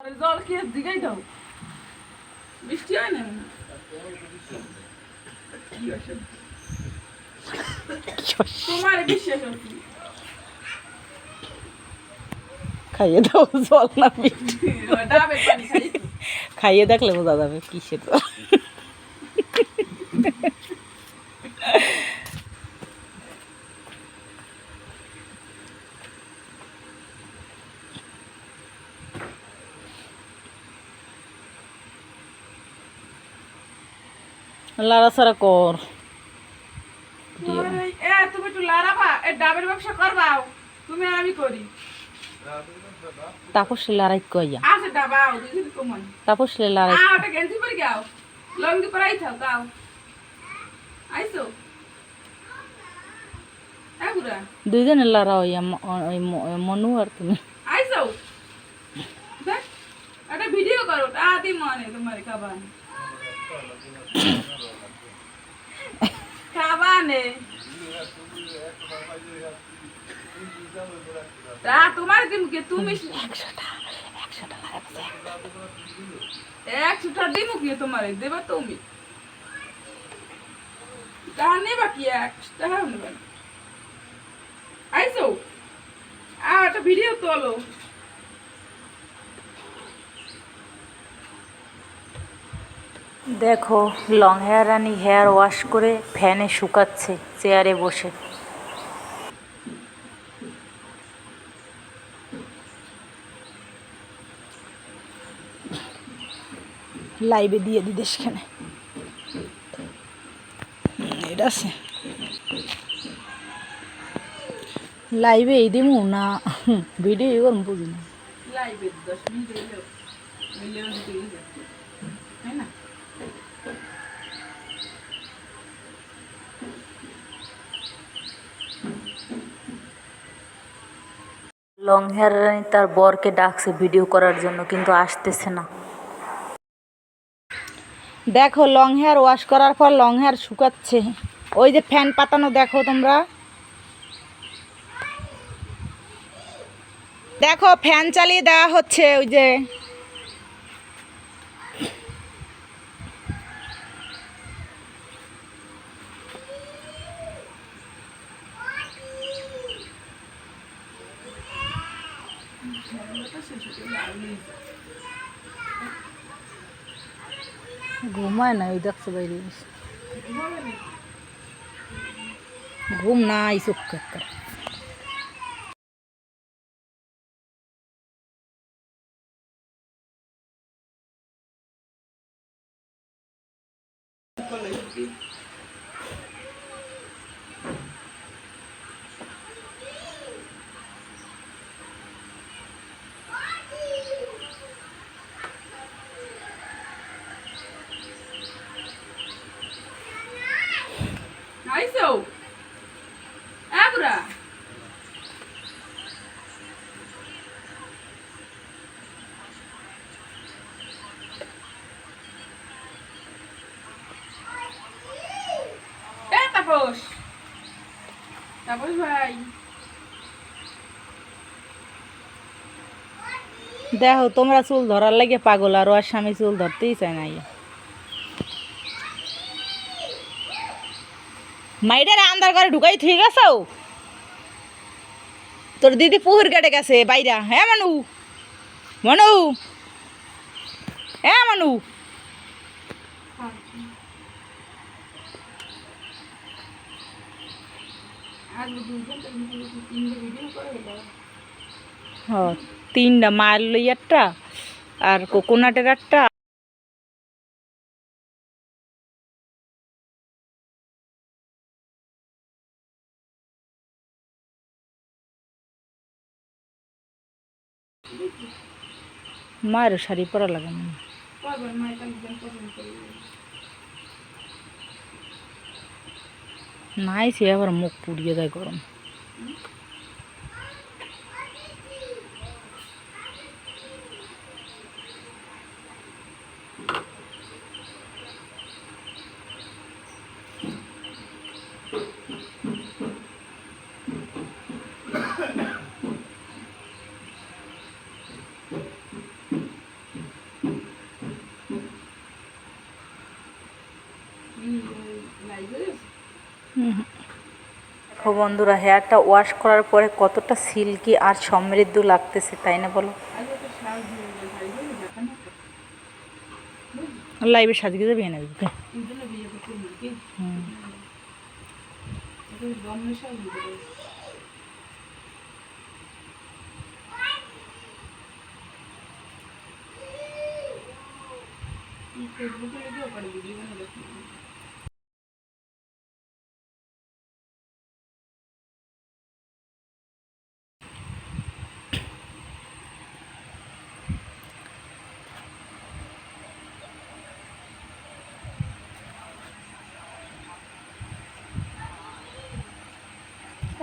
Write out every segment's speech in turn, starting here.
জল কি দিকেই দাও। বৃষ্টি হয় না? তোমার বিশ্বাস খাইয়ে দাও জল না। খাইয়ে দেখলে বোঝা যাবে কিসের জল। লাড়াছাড়া কর। এ তুমি একটু লাড়াবা এ ডাবের ব্যবসা করবাও তুমি আর আমি করি। তাপসে লড়াই কইয়া। আছে ডাবাও দুই কমান তাপসে লড়াই আ ওটা গেঞ্জি পরে গাও। লঙ্গি পরে আইথাও গাও। আইসো। দুইজনে লড়া হইয়া ম- ওই ম- ওই মনু আর তুমি। আইসো। দেখ একটা ভিডিও করো আদি মনে তোমার তোমার দিন কে তুমি একশোটা দিমু কি তোমার? দেবা তুমি। টাকা নেবা কি? একশো টাকা নেবেন আইসো। আ একটা ভিডিও তোলো। দেখো long hair Rani hair wash করে ফ্যানে শুকাচ্ছে চেয়ারে বসে। লাইভে দিয়ে দিদি সেখানে এটা আছে। লাইভে এই দিমু? না ভিডিও করুন বুঝি না। লাইভে দশ মিনিট লং হেয়ার রানী তার বরকে ডাকছে ভিডিও করার জন্য, কিন্তু আসতেছে না। দেখো, লং হেয়ার ওয়াশ করার পর লং হেয়ার শুকাচ্ছে। ওই যে ফ্যান পাতানো দেখো তোমরা। দেখো, ফ্যান চালিয়ে দেওয়া হচ্ছে ওই যে। ঘুমায় না ওই দেখছ বাইরে। ঘুম নাই চোখ আইসো এ বুড়া এ তাপস তাপস ভাই দেখো তোমরা চুল ধরার লাগে পাগল আর ওর স্বামী চুল ধরতেই চায় না ইয়ে। মাইডারে আন্দার ঘরে ঢুকাই থুই গেছো তোর দিদি পুহুর কেটে গেছে বাইরা। হ্যাঁ মানু? মনু? হ্যাঁ মানু? দুজন তিনটে মাল লইয়ারটা আর কোকোনাটের একটা। মায়ের শাড়ি পরা লাগে না করবেন মায়ের একজন পছন্দ করবে নাই সে আবার মুখ পুড়িয়ে দেয় গরম। দেখো বন্ধুরা হেয়ারটা ওয়াশ করার পরে কতটা সিল্কি আর সমৃদ্ধ লাগতেছে তাই না বলো? লাইভে সাজিয়ে যাবে না দিতে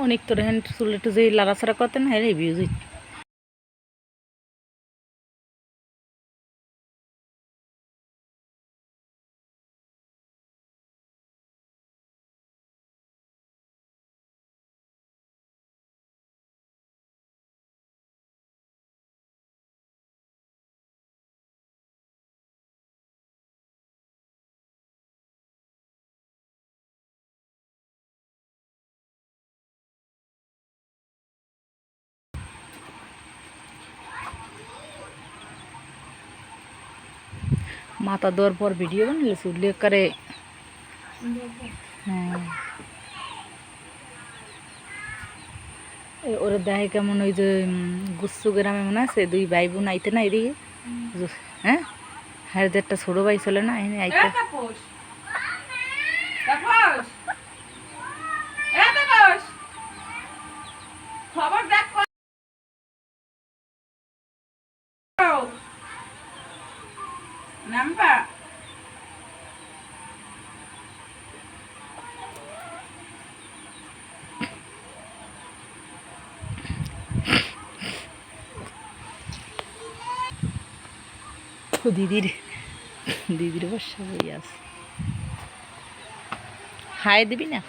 অনেক তোর হ্যান্ড চুলে টুজে লাড়াছাড়া করতেন হ্যাঁ হ্যাঁ ভিউজ মাথা দেওয়ার পর ভিডিও বানিয়ে চুল্লি করে। হ্যাঁ। ওরা দেখে কেমন ওই যে গুসু গ্রামে মনে আছে দুই ভাই বোন আইতে না এদিকে? হ্যাঁ? হ্যাঁ একটা ছোটো ভাই চলে না এনে আইতে এ তাপস তাপস এ তাপস খবর দেখ কো- নাম্বা ও দিদির দিদির বর্ষা বই আছে। হাই দিবি না?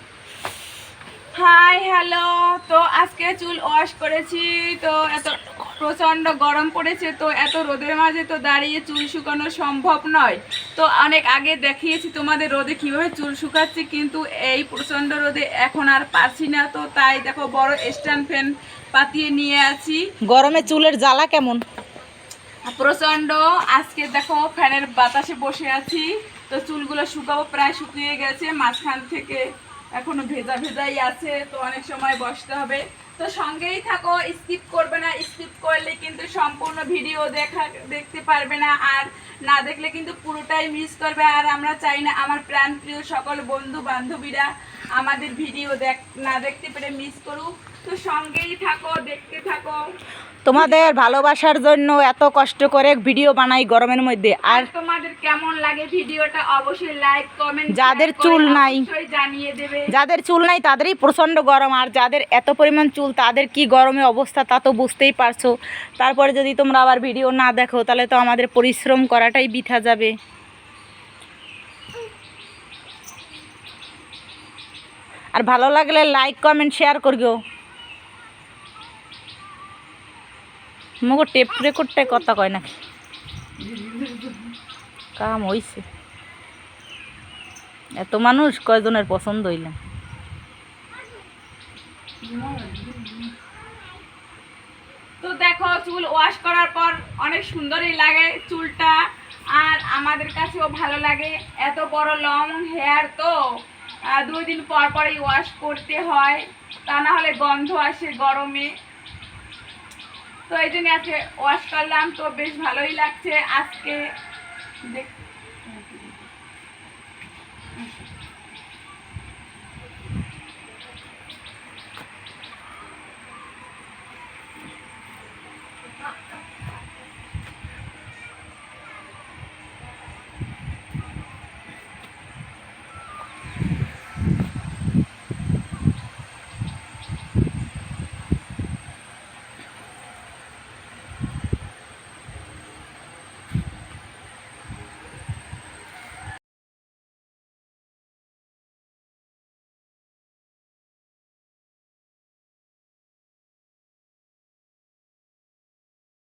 Hi hello. তো আজকে চুল ওয়াশ করেছি তো এত প্রচণ্ড গরম পড়েছে তো এত রোদের মাঝে তো দাঁড়িয়ে চুল শুকানো সম্ভব নয়। তো অনেক আগে দেখিয়েছি তোমাদের রোদে কীভাবে চুল শুকাচ্ছি কিন্তু এই প্রচণ্ড রোদে এখন আর পারছি না। তো তাই দেখো বড় স্ট্যান্ড ফ্যান পাতিয়ে নিয়ে আছি। গরমে চুলের জ্বালা কেমন? প্রচণ্ড আজকে দেখো ফ্যানের বাতাসে বসে আছি। তো চুলগুলো শুকাবো, প্রায় শুকিয়ে গেছে, মাঝখান থেকে এখনও ভেজা ভেজাই আছে, তো অনেক সময় বসতে হবে। তো সঙ্গেই থাকো, স্কিপ করবে না, স্কিপ করলে কিন্তু সম্পূর্ণ ভিডিও দেখা, দেখতে পারবে না, আর না দেখলে কিন্তু পুরোটাই মিস করবে। আর আমরা চাই না আমার প্রাণ প্রিয় সকল বন্ধু বান্ধবীরা আমাদের ভিডিও দেখ, না দেখতে পেরে মিস করুক। তো সঙ্গেই থাকো দেখতে থাকো। তোমাদের ভালোবাসার জন্য এত কষ্ট করে ভিডিও বানাই গরমের মধ্যে। আর তোমাদের কেমন লাগে ভিডিওটা অবশ্যই লাইক কমেন্ট যাদের চুল নাই, জানিয়ে দেবে। যাদের চুল নাই তাদেরই প্রচণ্ড গরম। আর যাদের এত পরিমাণ চুল তাদের কি গরমে অবস্থা তা তো বুঝতেই পারছ। তারপরে যদি তোমরা আবার ভিডিও না দেখো তাহলে তো আমাদের পরিশ্রম করাটাই বৃথা যাবে। আর ভালো লাগলে লাইক কমেন্ট শেয়ার করিও। মগো টেপ রেকর্ডটাই কথা কয় নাকি? কাম হইছে। এত মানুষ কয়জনের পছন্দ হইলাম তো দেখো, চুল ওয়াশ করার পর অনেক সুন্দরই লাগে চুলটা, আর আমাদের কাছেও ভালো লাগে। এত বড় লং হেয়ার তো দুই দিন পর পরই ওয়াশ করতে হয়। তা না হলে গন্ধ আসে গরমে। তো এই জন্য আজকে ওয়াশ করলাম তো বেশ ভালোই লাগছে আজকে। দেখ